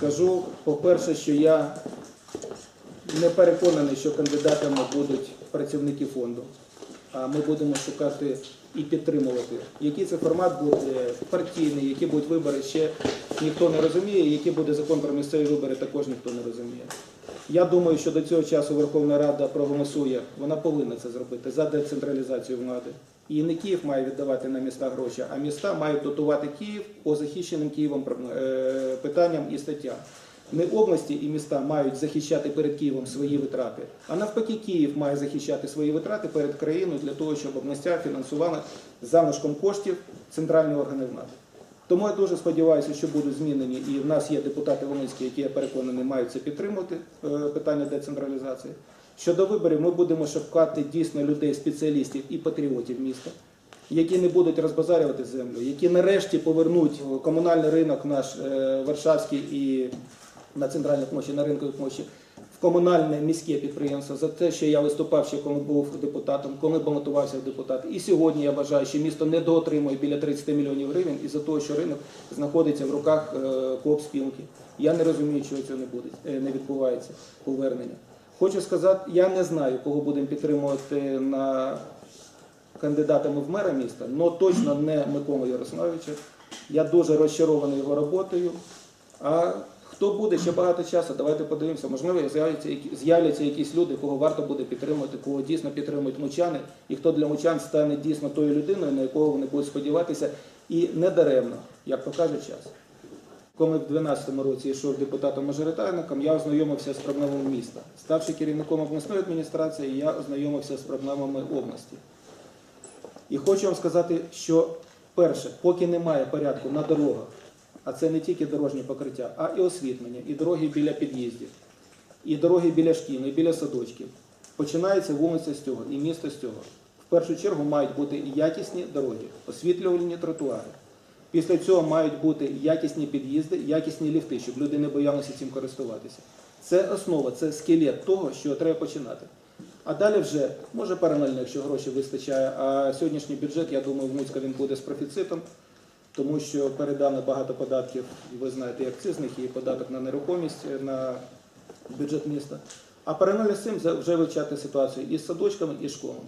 Скажу, по-перше, що я не переконаний, що кандидатами будуть працівники фонду. А ми будемо шукати і підтримувати. Який це формат буде партійний, які будуть вибори, ще ніхто не розуміє. Який буде закон про місцеві вибори, також ніхто не розуміє. Я думаю, що до цього часу Верховна Рада проголосує, вона повинна це зробити за децентралізацію влади. І не Київ має віддавати на міста гроші, а міста мають дотувати Київ по захищеним Києвом е, питанням і статтям. Не області і міста мають захищати перед Києвом свої витрати, а навпаки, Київ має захищати свої витрати перед країною для того, щоб областя фінансували залишком коштів центральні органи влади. Тому я дуже сподіваюся, що будуть змінені, і в нас є депутати Волинські, які я переконаний мають це підтримувати е, питання децентралізації. Щодо виборів, ми будемо шукати дійсно людей, спеціалістів і патріотів міста, які не будуть розбазарювати землю, які нарешті повернуть комунальний ринок наш е, Варшавський і на центральній площі, на ринковій площі, в комунальне міське підприємство за те, що я виступав ще коли був депутатом, коли балотувався в депутат. І сьогодні я вважаю, що місто недоотримує біля 30 мільйонів гривень із-за того, що ринок знаходиться в руках е, коop спілки. Я не розумію, чого цього не буде, е, не відбувається повернення. Хочу сказати, я не знаю, кого будемо підтримувати на кандидатами в мера міста, але точно не Миколу Ярославовича. Я дуже розчарований його роботою. А хто буде ще багато часу, давайте подивимося. Можливо, з'являться з'являться якісь люди, кого варто буде підтримувати, кого дійсно підтримують мучани, і хто для мучан стане дійсно тою людиною, на якого вони будуть сподіватися, і не даремно, як покаже час. Коли в 2012 році йшов депутатом-мажоритарником, я ознайомився з проблемами міста. Ставши керівником обласної адміністрації, я ознайомився з проблемами області. І хочу вам сказати, що перше, поки немає порядку на дорогах, а це не тільки дорожнє покриття, а і освітлення, і дороги біля під'їздів, і дороги біля шкіл, і біля садочків. Починається вулиця з цього і місто з цього. В першу чергу мають бути якісні дороги, освітлювальні тротуари. Після цього мають бути якісні під'їзди, якісні ліфти, щоб люди не боялися цим користуватися. Це основа, це скелет того, що треба починати. А далі вже, може паралельно, якщо грошей вистачає, а сьогоднішній бюджет, я думаю, в Луцька він буде з профіцитом, тому що передано багато податків, ви знаєте, і акцизних, і податок на нерухомість е, на бюджет міста. А паралельно з цим вже вивчати ситуацію і з садочками, і з школами.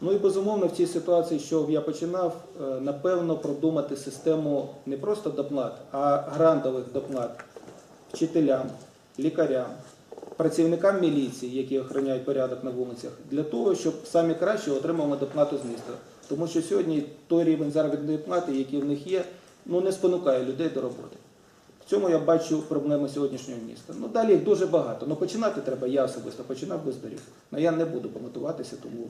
Ну і безумовно в цій ситуації, що я починав, е, напевно, продумати систему не просто доплат, а грантових доплат вчителям, лікарям, працівникам міліції, які охороняють порядок на вулицях, для того, щоб самі краще отримали доплату з міста. Тому що сьогодні той рівень заробітної плати, який в них є, ну не спонукає людей до роботи. В цьому я бачу проблеми сьогоднішнього міста. Ну далі їх дуже багато. Ну починати треба, я особисто починав без доріг. Ну я не буду пам'ятуватися, тому